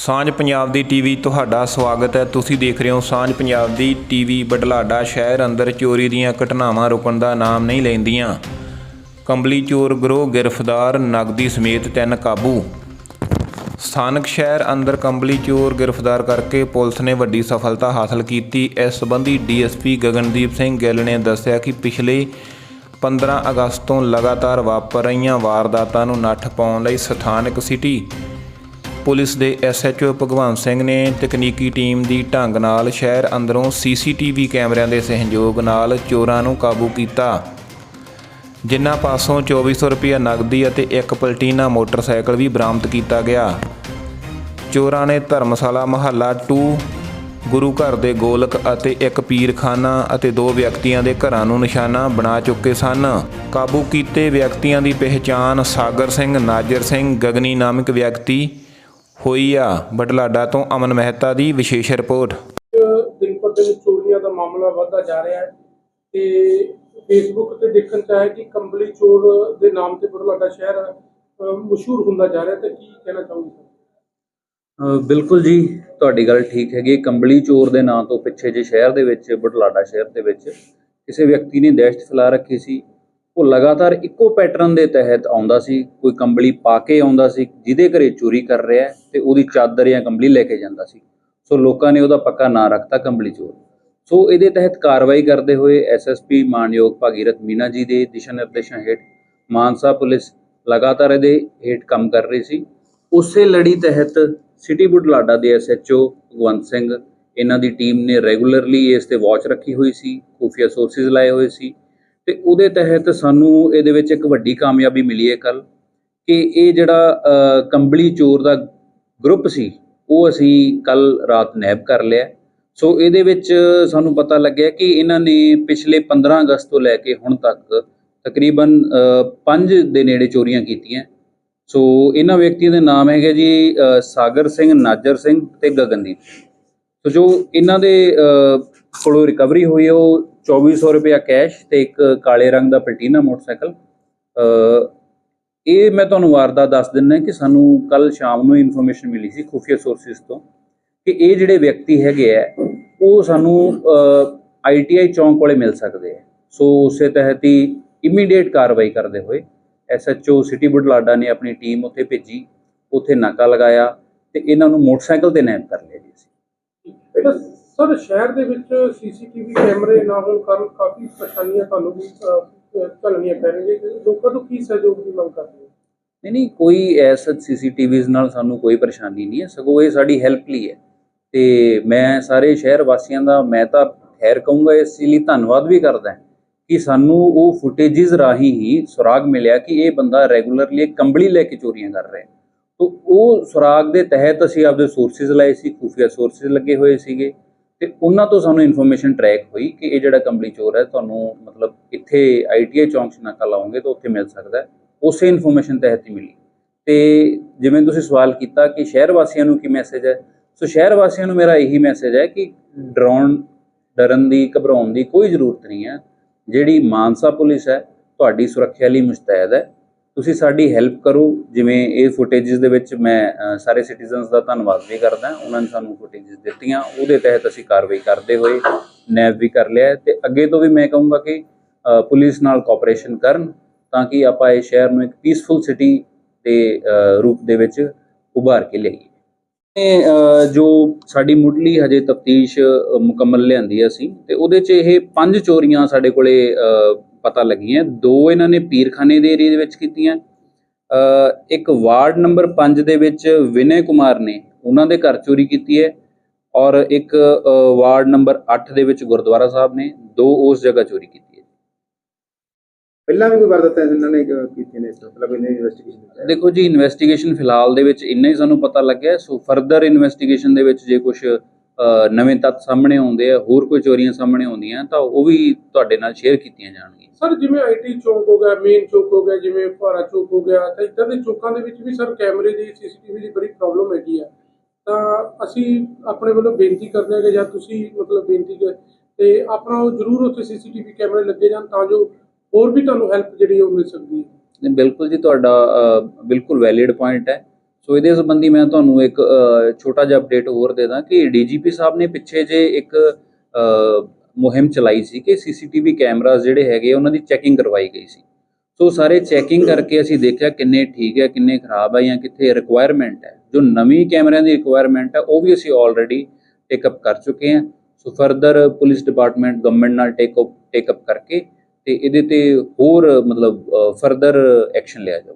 ਸਾਂਝ ਪੰਜਾਬ ਦੀ ਟੀਵੀ ਤੁਹਾਡਾ ਸਵਾਗਤ ਹੈ। ਤੁਸੀਂ ਦੇਖ ਰਹੇ ਹੋ ਸਾਂਝ ਪੰਜਾਬ ਦੀ ਟੀਵੀ ਬਡਲਾਡਾ ਸ਼ਹਿਰ ਅੰਦਰ ਚੋਰੀ ਦੀਆਂ ਘਟਨਾਵਾਂ ਰੁਕਣ ਦਾ ਨਾਮ ਨਹੀਂ ਲੈਂਦੀਆਂ। ਕੰਬਲੀ ਚੋਰ ਗਰੋਹ ਗ੍ਰਿਫਤਾਰ ਨਗਦੀ ਸਮੇਤ ਤਿੰਨ ਕਾਬੂ। ਸਥਾਨਕ ਸ਼ਹਿਰ ਅੰਦਰ ਕੰਬਲੀ ਚੋਰ ਗ੍ਰਿਫਤਾਰ ਕਰਕੇ ਪੁਲਿਸ ਨੇ ਵੱਡੀ ਸਫਲਤਾ ਹਾਸਲ ਕੀਤੀ। ਇਸ ਸੰਬੰਧੀ ਡੀਐਸਪੀ ਗਗਨਦੀਪ ਸਿੰਘ ਗਿੱਲ ਨੇ ਦੱਸਿਆ ਕਿ ਪਿਛਲੇ 15 ਅਗਸਤ ਤੋਂ ਲਗਾਤਾਰ ਵਾਪਰ ਰਹੀਆਂ ਵਾਰਦਾਤਾਂ ਨੂੰ ਨੱਠ ਪਾਉਣ ਲਈ ਸਥਾਨਕ ਸਿਟੀ ਪੁਲਿਸ ਦੇ ਐਸਐਚਓ ਭਗਵਾਨ ਸਿੰਘ ਨੇ ਤਕਨੀਕੀ ਟੀਮ ਦੀ ਢੰਗ ਨਾਲ ਸ਼ਹਿਰ ਅੰਦਰੋਂ ਸੀਸੀਟੀਵੀ ਕੈਮਰਿਆਂ ਦੇ ਸਹਿਯੋਗ ਨਾਲ ਚੋਰਾਂ ਨੂੰ ਕਾਬੂ ਕੀਤਾ। ਜਿਨ੍ਹਾਂ ਪਾਸੋਂ 2400 ਰੁਪਏ ਨਗਦੀ ਅਤੇ ਇੱਕ ਪਲਟੀਨਾ ਮੋਟਰਸਾਈਕਲ ਵੀ ਬਰਾਮਦ ਕੀਤਾ ਗਿਆ। ਚੋਰਾਂ ਨੇ ਧਰਮਸ਼ਾਲਾ ਮਹੱਲਾ 2 ਗੁਰੂ ਘਰ ਦੇ ਗੋਲਕ ਅਤੇ ਇੱਕ ਪੀਰਖਾਨਾ ਅਤੇ ਦੋ ਵਿਅਕਤੀਆਂ ਦੇ ਘਰਾਂ ਨੂੰ ਨਿਸ਼ਾਨਾ ਬਣਾ ਚੁੱਕੇ ਸਨ। ਕਾਬੂ ਕੀਤੇ ਵਿਅਕਤੀਆਂ ਦੀ ਪਹਿਚਾਣ ਸਾਗਰ ਸਿੰਘ, ਨਾਜਰ ਸਿੰਘ, ਗਗਨੀ ਨਾਮਕ ਵਿਅਕਤੀ ਹੋਈ ਆ। ਬਡਲਾਡਾ ਤੋਂ ਅਮਨ ਮਹਿਤਾ ਦੀ ਵਿਸ਼ੇਸ਼ ਰਿਪੋਰਟ। ਦਿਨ ਪਰ ਦਿਨ ਚੋਰੀਆਂ ਦਾ ਮਾਮਲਾ ਵਧਦਾ ਜਾ ਰਿਹਾ ਹੈ ਤੇ ਫੇਸਬੁੱਕ ਤੇ ਦੇਖਣ ਚ ਆਇਆ ਕਿ ਕੰਬਲੀ ਚੋਰ ਦੇ ਨਾਮ ਤੇ ਬੜਲਾਡਾ ਸ਼ਹਿਰ ਮਸ਼ਹੂਰ ਹੁੰਦਾ ਜਾ ਰਿਹਾ ਤੇ ਕੀ ਕਹਿਣਾ ਅ, ਬਿਲਕੁਲ ਜੀ ਤੁਹਾਡੀ ਗੱਲ ਠੀਕ ਹੈਗੀ। ਕੰਬਲੀ ਚੋਰ ਦੇ ਨਾਂ ਤੋਂ ਪਿੱਛੇ ਜੇ ਸ਼ਹਿਰ ਦੇ ਵਿੱਚ ਬਟਲਾਡਾ ਸ਼ਹਿਰ ਦੇ ਵਿੱਚ ਕਿਸੇ ਵਿਅਕਤੀ ਨੇ ਦਹਿਸ਼ਤ ਫੈਲਾ ਰੱਖੀ ਸੀ। ਉਹ ਲਗਾਤਾਰ ਇੱਕੋ ਪੈਟਰਨ ਦੇ ਤਹਿਤ ਆਉਂਦਾ ਸੀ। ਕੋਈ ਕੰਬਲੀ ਪਾ ਕੇ ਆਉਂਦਾ ਸੀ, ਜਿਹਦੇ ਘਰੇ ਚੋਰੀ ਕਰ ਰਿਹਾ ਹੈ ਤੇ ਉਹਦੀ ਚਾਦਰ ਜਾਂ ਕੰਬਲੀ ਲੈ ਕੇ ਜਾਂਦਾ ਸੀ। ਸੋ ਲੋਕਾਂ ਨੇ ਉਹਦਾ ਪੱਕਾ ਨਾਂ ਰੱਖਤਾ ਕੰਬਲੀ ਚੋਰ। ਸੋ ਇਹਦੇ ਤਹਿਤ ਕਾਰਵਾਈ ਕਰਦੇ ਹੋਏ ਐਸਐਸਪੀ ਮਾਨਯੋਗ ਭਾਗੀਰਥ ਮੀਨਾ ਜੀ ਦੇ ਦਿਸ਼ਾ ਨਿਰਦੇਸ਼ਾਂ ਹੇਠ ਮਾਨਸਾ ਪੁਲਿਸ ਲਗਾਤਾਰ ਇਹਦੇ ਹੇਠ ਕੰਮ ਕਰ ਰਹੀ ਸੀ। ਉਸੇ ਲੜੀ ਤਹਿਤ ਸਿਟੀ ਬੁਢਲਾਡਾ ਦੇ ਐਸਐਚਓ ਭਗਵੰਤ ਸਿੰਘ, ਇਹਨਾਂ ਦੀ ਟੀਮ ਨੇ ਰੈਗੂਲਰਲੀ ਇਸ ਤੇ ਵਾਚ ਰੱਖੀ ਹੋਈ ਸੀ, ਖੂਫੀਆ ਸੋਰਸਿਸ ਲਾਏ ਹੋਏ ਸੀ। ਤੇ ਉਹਦੇ ਤਹਿਤ ਸਾਨੂੰ ਇਹਦੇ ਵਿੱਚ ਇੱਕ ਵੱਡੀ ਕਾਮਯਾਬੀ ਮਿਲੀ ਹੈ ਕੱਲ ਕਿ ਇਹ ਜਿਹੜਾ ਕੰਬਲੀ ਚੋਰ ਦਾ ਗਰੁੱਪ ਸੀ, ਉਹ ਅਸੀਂ ਕੱਲ ਰਾਤ ਨੈਬ ਕਰ ਲਿਆ। ਸੋ ਇਹਦੇ ਵਿੱਚ ਸਾਨੂੰ ਪਤਾ ਲੱਗਿਆ ਕਿ ਇਹਨਾਂ ਨੇ ਪਿਛਲੇ 15 ਅਗਸਤ ਤੋਂ ਲੈ ਕੇ ਹੁਣ ਤੱਕ ਤਕਰੀਬਨ 5 ਦੇ ਨੇੜੇ ਚੋਰੀਆਂ ਕੀਤੀਆਂ। ਸੋ ਇਹਨਾਂ ਵਿਅਕਤੀਆਂ ਦੇ ਨਾਮ ਹੈਗੇ ਜੀ ਸਾਗਰ ਸਿੰਘ, ਨਾਜਰ ਸਿੰਘ ਤੇ ਗਗਨਦੀਪ। ਸੋ ਜੋ ਇਹਨਾਂ ਦੇ ਕੋਲੋਂ ਰਿਕਵਰੀ ਹੋਈ ਉਹ 2400 ਰੁਪਇਆ ਕੈਸ਼ ਤੇ ਇੱਕ ਕਾਲੇ ਰੰਗ ਦਾ ਪਲਟੀਨਾ ਮੋਟਰਸਾਈਕਲ ਇਹ ਮੈਂ ਤੁਹਾਨੂੰ ਵਾਰਦਾਤ ਦੱਸ ਦਿੰਦਾ ਕਿ ਸਾਨੂੰ ਕੱਲ ਸ਼ਾਮ ਨੂੰ ਇਨਫੋਰਮੇਸ਼ਨ ਮਿਲੀ ਸੀ ਖੁਫੀਆ ਸੋਰਸਿਸ ਤੋਂ ਕਿ ਇਹ ਜਿਹੜੇ ਵਿਅਕਤੀ ਹੈਗੇ ਆ ਉਹ ਸਾਨੂੰ ਆਈਟੀਆਈ ਚੌਂਕ ਵਾਲੇ ਮਿਲ ਸਕਦੇ ਆ ਸੋ ਉਸੇ ਤਹਿਤ ਹੀ ਇਮੀਡੀਏਟ ਕਾਰਵਾਈ ਕਰਦੇ ਹੋਏ ਐਸਐਚਓ ਸਿਟੀ ਬੁਢਲਾਡਾ ਨੇ ਆਪਣੀ ਟੀਮ ਉੱਥੇ ਭੇਜੀ ਉੱਥੇ ਨਾਕਾ ਲਗਾਇਆ ਤੇ ਇਹਨਾਂ ਨੂੰ ਮੋਟਰਸਾਈਕਲ ਤੇ ਨੈਬ ਕਰ ਲਿਆ ਜੀ ਅਸੀਂ ਸਰ, ਸ਼ਹਿਰ ਦੇ ਵਿੱਚ ਸੀਸੀਟੀਵੀ ਕੈਮਰੇ ਨਾ ਹੋਣ ਕਾਰਨ ਕਾਫੀ ਪਰੇਸ਼ਾਨੀਆਂ ਤੁਹਾਨੂੰ ਵੀ ਝੱਲਣੀਆਂ ਪੈ ਰਹੀਆਂ ਲੋਕਾਂ ਤੋਂ ਕੀ ਸਹਿਯੋਗ ਦੀ ਮੰਗ ਕਰਦੇ ਹੋ? ਨਹੀਂ ਨਹੀਂ, ਕੋਈ ਐਸਾ ਸੀਸੀਟੀਵੀਜ਼ ਨਾਲ ਸਾਨੂੰ ਕੋਈ ਪਰੇਸ਼ਾਨੀ ਨਹੀਂ ਹੈ। ਸਗੋਂ ਇਹ ਸਾਡੀ ਹੈਲਪ ਲਈ ਹੈ। ਤੇ ਮੈਂ ਸਾਰੇ ਸ਼ਹਿਰ ਵਾਸੀਆਂ ਦਾ, ਮੈਂ ਤਾਂ ਖੈਰ ਕਹੂੰਗਾ, ਇਸ ਲਈ ਧੰਨਵਾਦ ਵੀ ਕਰਦਾ ਕਿ ਸਾਨੂੰ ਉਹ ਫੁਟੇजेस ਰਾਹੀਂ ਹੀ ਸੁਰਾਗ ਮਿਲਿਆ ਕਿ ਇਹ ਬੰਦਾ ਰੈਗੂਲਰਲੀ ਕੰਬਲੀ ਲੈ ਕੇ ਚੋਰੀਆਂ ਕਰ ਰਿਹਾ ਤੋ ਉਹ ਸੁਰਾਗ ਦੇ ਤਹਿਤ ਅਸੀਂ ਆਪਦੇ ਸੋਰਸਿਸ ਲਾਏ ਸੀ, ਖੂਫੀਆ ਸੋਰਸਿਸ ਲੱਗੇ ਹੋਏ ਸੀਗੇ। ਤੇ ਉਹਨਾਂ ਤੋਂ ਸਾਨੂੰ ਇਨਫੋਰਮੇਸ਼ਨ ਟਰੈਕ ਹੋਈ ਕਿ ਇਹ ਜਿਹੜਾ ਕੰਬਲੀ ਚੋਰ ਹੈ, ਤੁਹਾਨੂੰ ਮਤਲਬ ਇੱਥੇ ਆਈਟੀਆਈ ਚੌਂਕ 'ਚ ਨਾਕਾ ਲਾਓਗੇ ਤਾਂ ਉੱਥੇ ਮਿਲ ਸਕਦਾ ਉਸੇ ਇਨਫੋਰਮੇਸ਼ਨ ਤਹਿਤ ਹੀ ਮਿਲੀ। ਤੇ ਜਿਵੇਂ ਤੁਸੀਂ ਸਵਾਲ ਕੀਤਾ ਕਿ ਸ਼ਹਿਰ ਵਾਸੀਆਂ ਨੂੰ ਕੀ ਮੈਸੇਜ ਹੈ, ਸੋ ਸ਼ਹਿਰ ਵਾਸੀਆਂ ਨੂੰ ਮੇਰਾ ਇਹੀ ਮੈਸੇਜ ਹੈ ਕਿ ਡਰਾਉਣ, ਡਰਨ ਦੀ, ਘਬਰਾਉਣ ਦੀ ਕੋਈ ਜ਼ਰੂਰਤ ਨਹੀਂ ਹੈ। ਜਿਹੜੀ ਮਾਨਸਾ ਪੁਲਿਸ ਹੈ, ਤੁਹਾਡੀ ਸੁਰੱਖਿਆ ਲਈ ਮੁਸਤੈਦ ਹੈ। ਤੁਸੀਂ ਸਾਡੀ ਹੈਲਪ ਕਰੋ। ਜਿਵੇਂ ਇਹ ਫੁਟੇजेस ਦੇ ਵਿੱਚ ਮੈਂ ਸਾਰੇ ਸਿਟੀਜ਼ਨਸ ਦਾ ਧੰਨਵਾਦ ਵੀ ਕਰਦਾ। ਉਹਨਾਂ ਨੇ ਸਾਨੂੰ ਫੁਟੇजेस ਦਿੱਤੀਆਂ। ਉਹਦੇ ਤਹਿਤ ਅਸੀਂ ਕਾਰਵਾਈ ਕਰਦੇ ਹੋਏ ਨੈਬ ਵੀ ਕਰ ਲਿਆ ਤੇ ਅੱਗੇ ਤੋਂ ਵੀ ਮੈਂ ਕਹੂੰਗਾ ਕਿ ਪੁਲਿਸ ਨਾਲ ਕੋਆਪਰੇਸ਼ਨ ਕਰਨ ਤਾਂ ਕਿ ਆਪਾਂ ਇਹ ਸ਼ਹਿਰ ਨੂੰ ਇੱਕ ਪੀਸਫੁਲ ਸਿਟੀ ਦੇ ਰੂਪ ਦੇ ਵਿੱਚ ਉਭਾਰ ਕੇ ਲਿਆਈਏ। ਜੋ ਸਾਡੀ ਮੁੱਢਲੀ ਹਜੇ ਤਫਤੀਸ਼ ਮੁਕੰਮਲ ਲਿਆਂਦੀ ਅਸੀਂ, ਤੇ ਉਹਦੇ 'ਚ ਇਹ ਪੰਜ ਚੋਰੀਆਂ ਸਾਡੇ ਕੋਲੇ ਪਤਾ ਲੱਗੀਆਂ। ਦੋ ਇਹਨਾਂ ਨੇ ਪੀਰਖਾਨੇ ਦੇ ਏਰੀਆ ਦੇ ਵਿੱਚ ਕੀਤੀਆਂ। ਅ, ਇੱਕ ਵਾਰਡ ਨੰਬਰ 5 ਦੇ ਵਿੱਚ ਵਿਨੇ ਕੁਮਾਰ ਨੇ ਉਹਨਾਂ ਦੇ ਘਰ ਚੋਰੀ ਕੀਤੀ ਹੈ ਔਰ ਇੱਕ ਵਾਰਡ ਨੰਬਰ 8 ਦੇ ਵਿੱਚ ਗੁਰਦੁਆਰਾ ਸਾਹਿਬ ਨੇ ਦੋ ਉਸ ਜਗ੍ਹਾ ਚੋਰੀ ਕੀਤੀ ਹੈ। ਪਹਿਲਾਂ ਵੀ ਕੋਈ ਵਾਰਦਾਤਾਂ ਇਹਨਾਂ ਨੇ ਕ- ਕੀਤੀਆਂ ਨੇ ਮਤਲਬ ਇਹਨੇ ਇਨਵੈਸਟੀਗੇਸ਼ਨ ਦੇਖੋ ਜੀ ਇਨਵੈਸਟੀਗੇਸ਼ਨ ਫਿਲਹਾਲ ਦੇ ਵਿੱਚ ਇੰਨਾ ਹੀ ਸਾਨੂੰ ਪਤਾ ਲੱਗਿਆ। ਸੋ ਫਰਦਰ ਇਨਵੈਸਟੀਗੇਸ਼ਨ ਦੇ ਵਿੱਚ ਜੇ ਕੁਝ ਨਵੇਂ ਤੱਥ ਸਾਹਮਣੇ ਆਉਂਦੇ ਆ ਹੋਰ ਕੋਈ ਚੋਰੀਆਂ ਸਾਹਮਣੇ ਆਉਂਦੀਆਂ ਤਾਂ ਉਹ ਵੀ ਤੁਹਾਡੇ ਨਾਲ ਸ਼ੇਅਰ ਕੀਤੀਆਂ ਜਾਣਗੀਆਂ। ਸਰ ਜਿਵੇਂ ਆਈਟੀ ਚੌਂਕ ਹੋ ਗਿਆ ਮੇਨ ਚੌਕ ਹੋ ਗਿਆ ਜਿਵੇਂ ਭਾਰਾ ਚੌਕ ਹੋ ਗਿਆ ਤਾਂ ਇਦਾਂ ਦੇ ਚੌਕਾਂ ਦੇ ਵਿੱਚ ਵੀ ਸਰ ਕੈਮਰੇ ਦੀ ਸੀਸੀਟੀਵੀ ਦੀ ਬੜੀ ਪ੍ਰੋਬਲਮ ਹੈਗੀ ਆ। ਤਾਂ ਅਸੀਂ ਆਪਣੇ ਵੱਲੋਂ ਬੇਨਤੀ ਕਰਦੇ ਹਾਂ ਕਿ ਜਾਂ ਤੁਸੀਂ ਮਤਲਬ ਬੇਨਤੀ ਕਰ ਤੇ ਆਪਣਾ ਉਹ ਜ਼ਰੂਰ ਉੱਥੇ ਸੀਸੀਟੀਵੀ ਕੈਮਰੇ ਲੱਗੇ ਜਾਣ ਤਾਂ ਜੋ ਹੋਰ ਵੀ ਤੁਹਾਨੂੰ ਹੈਲਪ ਜਿਹੜੀ ਉਹ ਮਿਲ ਸਕਦੀ ਹੈ। ਬਿਲਕੁਲ ਜੀ ਤੁਹਾਡਾ ਬਿਲਕੁਲ ਵੈਲਿਡ ਪੁਆਇੰਟ ਹੈ। ਸੋ ਇਹਦੇ ਸੰਬੰਧੀ ਮੈਂ ਤੁਹਾਨੂੰ ਇੱਕ ਛੋਟਾ ਜਿਹਾ ਅਪਡੇਟ ਹੋਰ ਦੇ ਦਾਂ ਕਿ ਡੀਜੀਪੀ ਸਾਹਿਬ ਨੇ ਪਿੱਛੇ ਜੇ ਇੱਕ ਮੁਹਿੰਮ ਚਲਾਈ ਸੀ ਕਿ ਸੀਸੀਟੀਵੀ ਕੈਮਰਾਜ਼ ਜਿਹੜੇ ਹੈਗੇ ਉਹਨਾਂ ਦੀ ਚੈਕਿੰਗ ਕਰਵਾਈ ਗਈ ਸੀ। ਸੋ ਸਾਰੇ ਚੈਕਿੰਗ ਕਰਕੇ ਅਸੀਂ ਦੇਖਿਆ ਕਿੰਨੇ ਠੀਕ ਹੈ ਕਿੰਨੇ ਖਰਾਬ ਹੈ ਜਾਂ ਕਿੱਥੇ ਰਿਕੁਆਇਰਮੈਂਟ ਹੈ ਜੋ ਨਵੀਂ ਕੈਮਰਿਆਂ ਦੀ ਰਿਕੁਆਇਰਮੈਂਟ ਹੈ ਉਹ ਵੀ ਅਸੀਂ ਆਲਰੇਡੀ ਟੇਕ ਅਪ ਕਰ ਚੁੱਕੇ ਹਾਂ so further police department government ਨਾਲ ਟੇਕ ਅਪ ਟੇਕ ਅਪ ਕਰਕੇ ਤੇ ਇਹਦੇ ਤੇ ਹੋਰ, ਮਤਲਬ ਫਰਦਰ ਐਕਸ਼ਨ ਲਿਆ ਜਾਊ।